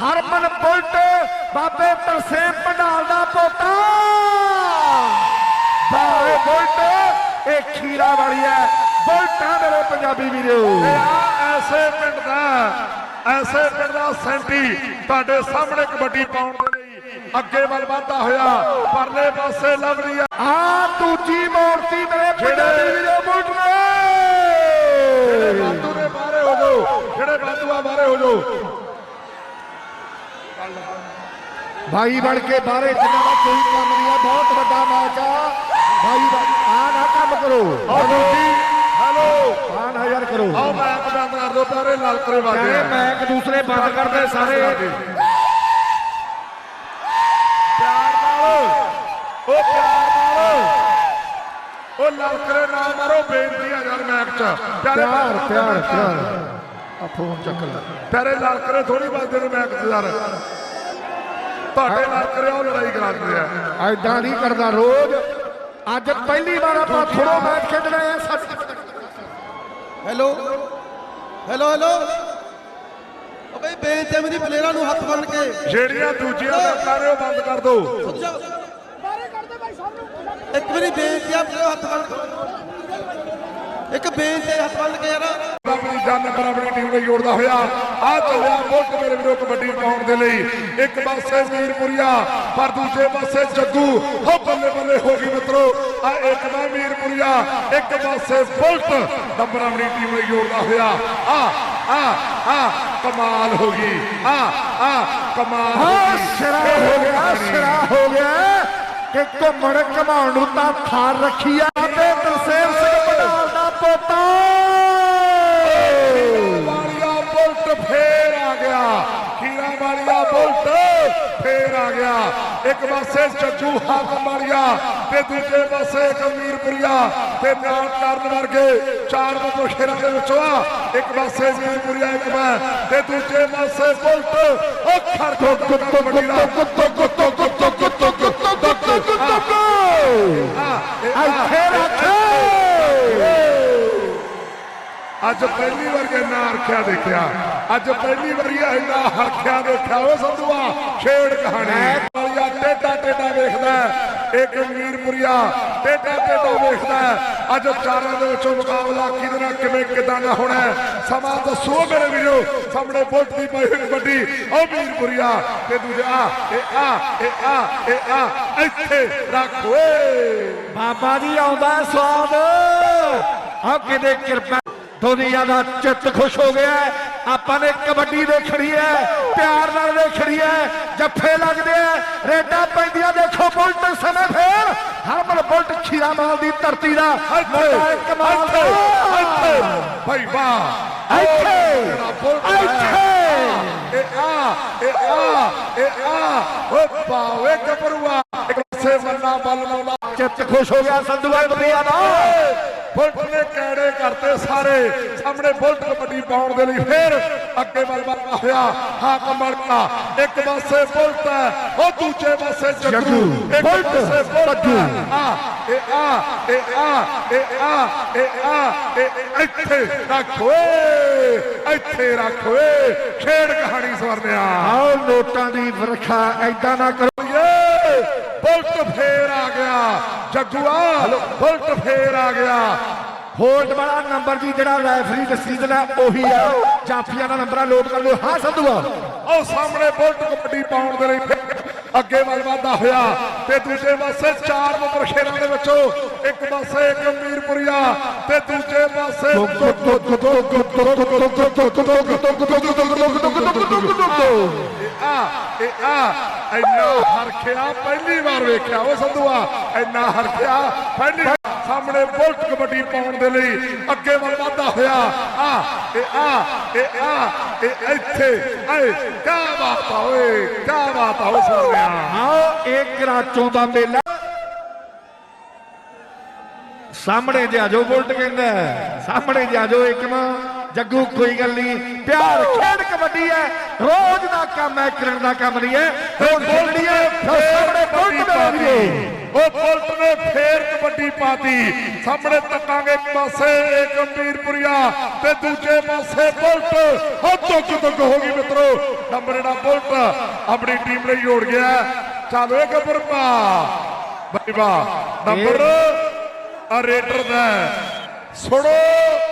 ਹਰਮਨ bullet ਬਾਬੇ ਤਰਸੇਮ ਪੰਡਾਲ ਦਾ ਪੋਤਾ। Bye bullet ਇਹ ਖੀਰਾ ਵਾਲੀ ਹੈ। ਬੁਲਟਾਂ ਮੇਰੇ ਪੰਜਾਬੀ ਵੀਰੋ। ਇਹ ਆ ਐਸੇ ਪਿੰਡ ਦਾ ਐਸੇ ਪਿੰਡ ਦਾ ਸੈਂਟੀ। ਤੁਹਾਡੇ ਸਾਹਮਣੇ ਕਬੱਡੀ ਪਾਉਣ ਦੇ ਲਈ ਅੱਗੇ ਵੱਲ ਵਧਦਾ ਹੋਇਆ ਪਰਲੇ ਪਾਸੇ ਲਵਲੀ ਆ ਆ ਦੂਜੀ ਮੂਰਤੀ ਮੇਰੇ ਪੰਜਾਬੀ ਵੀਰੋ ਬੁਲਟ ਜਿਹੜੇ ਨੇ ਬਾਦੂ ਦੇ ਬਾਹਰੇ ਹੋ ਜਾਓ ਜਿਹੜੇ ਬਾਦੂ ਆ ਬਾਹਰੇ ਹੋ ਜਾਓ ਭਾਈ ਬਣ ਕੇ ਬਾਹਰੇ ਜਿੰਨਾ ਦਾ ਕੋਈ ਕੰਮ ਨਹੀਂ ਆ ਬਹੁਤ ਵੱਡਾ ਮੈਚ ਆ। ਭਾਈ ਆ ਨਾ ਕੰਮ ਕਰੋ। ਹੈਲੋ। ਆ ਨਾ ਯਾਰ ਕਰੋ। ਆਓ ਮੈਂ ਬੰਦ ਕਰ ਦੋ ਬਾਹਰੇ ਲਾਲ ਕਰੇ ਵਾਜੇ। ਕਹਿੰਦੇ ਮੈਂ ਇੱਕ ਦੂਸਰੇ ਬੰਦ ਕਰਦੇ ਸਾਰੇ। ਪਿਆਰ ਨਾਲ। ਉਹ ਪਿਆਰ ਨਾਲ। ਉਹ ਲਾਲ ਕਰੇ ਨਾ ਮਾਰੋ ਬੇਨਤੀ ਆ ਯਾਰ ਮੈਚ ਚ। ਪਿਆਰ ਪਿਆਰ ਪਿਆਰ। ਆ ਫੋਨ ਚੱਕ ਲੈ। ਪਿਆਰੇ ਲਾਲ ਕਰੇ ਥੋੜੀ ਨੇ ਮੈਚ ਚ ਯਾਰ। ਤੁਹਾਡੇ ਨਾਲ ਕਰੇ ਉਹ ਲੜਾਈ ਕਰਾਉਂਦੇ ਆ। ਐਦਾਂ ਨਹੀਂ ਕਰਦਾ ਰੋਜ਼। ਅੱਜ ਪਹਿਲੀ ਵਾਰ ਆਪਾਂ ਥੋੜੋ ਮੈਚ ਖੇਡਣਾ ਹੈ ਸੱਚ ਹੈਲੋ। Hello hello. ਓ ਬਈ ਬੇਨਤੀ ਮੇਰੀ ਪਲੇਅਰਾਂ ਨੂੰ ਹੱਥ ਬੰਨ ਕੇ। ਜਿਹੜੀਆਂ ਦੂਜੀਆਂ ਦਾ ਕਰ ਰਹੇ ਹੋ ਬੰਦ ਕਰ ਦਿਓ ਇੱਕ ਵਾਰੀ ਬੇਨਤੀ ਆ ਪਲੇਅਰ ਹੱਥ ਬੰਨ ਕੇ ਇੱਕ ਬੇਨਤੀ ਹੱਥ ਬੰਨ ਕੇ ਯਾਰ। ਆਪਣੀ ਜਾਨ ਨੰਬਰ ਆਪਣੀ ਟੀਮ ਨੂੰ ਜੋੜਦਾ ਹੋਇਆ। ਆ ਚੱਲਿਆ ਮੁਲਕ ਮੇਰੇ ਵੀਰੋ ਕਬੱਡੀ ਪਾਉਣ ਦੇ ਲਈ। ਇੱਕ ਪਾਸੇ ਮੀਰਪੁਰੀਆ ਪਰ ਦੂਜੇ ਪਾਸੇ ਜੱਗੂ। ਹੋ ਬੱਲੇ ਬੱਲੇ ਹੋ ਗਈ ਮਿੱਤਰੋ। ਆ ਇੱਕ ਦਾ ਮੀਰਪੁਰੀਆ ਇੱਕ ਪਾਸੇ ਬੁਲਟ ਨੰਬਰ ਆਪਣੀ ਟੀਮ ਨੂੰ ਜੋੜਦਾ ਹੋਇਆ। ਆ ਆ ਆ ਕਮਾਲ ਹੋ ਗਈ। ਆ ਆ ਕਮਾਲ ਹੋ ਗਈ। ਸਿਰਾ ਹੋ ਗਿਆ ਸਿਰਾ। ਹੋ ਗਿਆ। ਕਿ ਘੁੰਮਣ ਘਮਾਉਣ ਨੂੰ ਤਾਂ ਥਾਰ ਰੱਖੀ ਆ ਤੇ ਤਰਸੇਮ ਸਿੰਘ ਪੰਡਾਲ ਦਾ ਪੋਤਾ। ਇੱਕ ਪਾਸੇ ਜੱਜੂ ਹਾਕਮ ਵਾਲੀਆ ਤੇ ਦੂਜੇ ਪਾਸੇ ਕਮੀਰਪੁਰੀਆ ਤੇ ਨਾਲ ਕਰਨ ਵਰਗੇ ਚਾਰ ਬੰਦੋ ਸ਼ੇਰਾਂ ਦੇ ਵਿੱਚੋਂ ਆ ਇੱਕ ਪਾਸੇ ਮੀਰਪੁਰੀਆ ਇੱਕ ਮੈਂ ਤੇ ਦੂਜੇ ਪਾਸੇ ਬੁਲਟ ਉਹ ਖੜ ਖੋ ਕੁੱਤੋ ਦਾ ਕੁੱਤੋ ਕੁੱਤੋ ਕੁੱਤੋ ਕੁੱਤੋ ਕੁੱਤੋ ਕੁੱਤੋ ਕੁੱਤੋ ਇੱਥੇ ਰੱਖ ਅੱਜ ਪਹਿਲੀ ਵਾਰ ਇੰਨਾ ਹਰਖਿਆ ਦੇਖਿਆ ਅੱਜ ਪਹਿਲੀ ਵਾਰੀ ਇੰਨਾ ਹਰਖਿਆ ਦੇਖਿਆ ਉਹ ਸੰਧੂਆ ਛੇੜ ਕਹਾਣੀ ਵਾਲੀਆ ਟੇਡਾ ਟੇਡਾ ਵੇਖਦਾ ਇੱਕ ਮੀਰਪੁਰੀਆ ਟੇਡਾ ਟੇਡਾ ਵੇਖਦਾ ਅੱਜ ਚਾਰਾਂ ਦੇ ਵਿੱਚੋਂ ਮੁਕਾਬਲਾ ਕਿਹਦੇ ਨਾਲ, ਕਿਵੇਂ, ਕਿਦਾਂ ਦਾ ਹੋਣਾ ਸਮਾਂ ਦੱਸੋ ਮੇਰੇ ਵੀਰੋ। ਸਾਹਮਣੇ ਬੁਲਟ ਦੀ ਪਈ ਹੋਈ ਕਬੱਡੀ ਉਹ ਮੀਰਪੁਰੀਆ ਤੇ ਦੂਜਾ, ਇਹ ਆ ਇਹ ਆ ਇਹ ਆ, ਇੱਥੇ ਰੱਖ। ਓਏ ਬਾਬਾ ਜੀ ਆਉਂਦਾ ਸਵਾਦ। ਆ ਕਿਤੇ ਕਿਰਪਾ ਦੁਨੀਆ ਦਾ ਚਿੱਤ ਖੁਸ਼ ਹੋ ਗਿਆ ਆਪਾਂ ਨੇ ਕਬੱਡੀ ਦੇਖਣੀ ਹੈ ਪਿਆਰ ਨਾਲ ਦੇਖਣੀ ਹੈ ਜੱਫੇ ਲੱਗਦੇ ਆ ਰੇਡਾਂ ਪੈਂਦੀਆਂ ਦੇਖੋ ਬੁਲਟ ਸਮੇਂ ਫੇਰ। ਹਰਮਨ ਬੁਲਟ ਖੀਰਾ ਮਾਲ ਦੀ ਧਰਤੀ ਦਾ ਕਮਾਲ ਇੱਥੇ ਭਾਈ ਵਾਹ। ਇੱਥੇ ਇੱਥੇ। ਇਹ ਆ ਇਹ ਆ ਇਹ ਆ। ਓ ਬਾਵੇ ਗੱਭਰੂਆ ਇੱਕ ਪਾਸੇ ਮੰਨਾ ਬਲ ਲਾਉਂਦਾ। ਚਿੱਤ ਖੁਸ਼ ਹੋ ਗਿਆ ਸੰਧੂਆ ਦੁਨੀਆ ਦਾ ਬੁਲਟ ਨੇ ਕੈੜੇ ਕਰਤੇ ਸਾਰੇ? ਸਾਹਮਣੇ ਬੁਲਟ ਕਬੱਡੀ ਪਾਉਣ ਦੇ ਲਈ ਫੇਰ ਅੱਗੇ ਵੱਲ ਵੱਧਦਾ ਹੋਇਆ ਹਾਕਮ ਮਲਕਾ ਇੱਕ ਪਾਸੇ ਬੁਲਟ ਹੈ ਉਹ ਦੂਜੇ ਪਾਸੇ ਜੱਗੂ। ਇੱਕ ਪਾਸੇ ਬੁਲਟ। ਆ ਇਹ ਆ ਇਹ ਆ ਇਹ ਆ ਇਹ ਆ ਇਹ ਇੱਥੇ ਰੱਖ ਓਏ ਇੱਥੇ ਰੱਖ ਓਏ ਖੇਡ ਕਹਾਣੀ ਸਵਰਨਿਆ। ਆਓ ਨੋਟਾਂ ਦੀ ਵਰਖਾ ਐਦਾਂ ਨਾ ਕਰੋ। ਬੁਲਟ ਫੇਰ ਆ ਗਿਆ ਜੱਗੂਆ ਬੁਲਟ ਫੇਰ ਆ ਗਿਆ। ਹੋਲਡ ਵਾਲਾ ਨੰਬਰ ਜੀ ਜਿਹੜਾ ਰੈਫਰੀ ਡਿਸੀਜਨ ਹੈ ਉਹੀ ਆ। ਜਾਫੀਆਂ ਦਾ ਨੰਬਰ ਲੋਡ ਕਰ ਲਓ ਹਾਂ ਸੰਧੂਆ ਉਹ ਸਾਹਮਣੇ ਬੁਲਟ ਕਬੱਡੀ ਪਾਉਣ ਦੇ ਲਈ ਅੱਗੇ ਵੱਲ ਵਧਦਾ ਹੋਇਆ। ਤੇ ਦੂਜੇ ਪਾਸੇ ਚਾਰ ਨੰਬਰ ਖੇਡਾਂ ਦੇ ਵਿੱਚੋਂ ਇੱਕ ਪਾਸੇ ਇੱਕ ਮੀਰਪੁਰੀਆ ਤੇ ਦੂਜੇ ਪਾਸੇ ਆ ਇਹ ਆ ਇੰਨਾ ਹਰਖਿਆ ਪਹਿਲੀ ਵਾਰ ਵੇਖਿਆ ਉਹ ਸੰਧੂਆ ਇੰਨਾ ਹਰਖਿਆ ਪਹਿਲੀ ਸਾਹਮਣੇ ਬੁਲਟ ਕਬੱਡੀ ਪਾਉਣ ਦੇ ਲਈ ਅੱਗੇ ਵੱਲ ਵਧਦਾ ਹੋਇਆ ਆ ਇਹ ਆ ਇਹ ਆ ਇਹ ਇੱਥੇ ਏ ਕਿਆ ਬਾਤ ਆ ਓਏ ਕਿਆ ਬਾਤ ਆ ਓਏ ਸੋਹਣਿਆ ਆਓ ਇਹ ਕਰਾਚੋਂ ਦਾ ਮੇਲਾ ਸਾਹਮਣੇ ਜੇ ਆਜੋ ਬੁਲਟ ਕਹਿੰਦਾ। ਸਾਹਮਣੇ ਜੇ ਆਜੋ ਇੱਕ ਨਾ ਜੱਗੂ ਕੋਈ ਗੱਲ ਨਹੀਂ। ਪਿਆਰ ਖੇਡ ਕਬੱਡੀ ਹੈ। ਰੋਜ਼ ਦਾ ਕੰਮ ਹੈ ਕਰਨ ਦਾ ਕੰਮ ਨਹੀਂ ਹੈ। ਹੁਣ ਖੇਡਣੀ ਹੈ। ਲਓ ਸਾਹਮਣੇ ਬੁਲਟ ਮੇਰੇ ਵੀਰੋ ਉਹ ਬੁਲਟ ਨੇ ਫੇਰ ਕਬੱਡੀ ਪਾਤੀ ਸਾਹਮਣੇ ਤੱਕਾਂਗੇ ਇੱਕ ਪਾਸੇ ਗੰਭੀਰਪੁਰੀਆ ਤੇ ਦੂਜੇ ਪਾਸੇ ਬੁਲਟ। ਹੋ ਤੁੱਕ ਤੁੱਕ ਹੋ ਗਈ ਮਿੱਤਰੋ। ਨੰਬਰ ਜਿਹੜਾ ਬੁਲਟ ਆਪਣੀ ਟੀਮ ਲਈ ਜੋੜ ਗਿਆ। ਚੱਲ ਇਹ ਗੱਬਰ ਪਾ ਬਈ ਵਾਹ। ਨੰਬਰ ਆ ਰੇਡਰ ਦਾ। ਸੁਣੋ।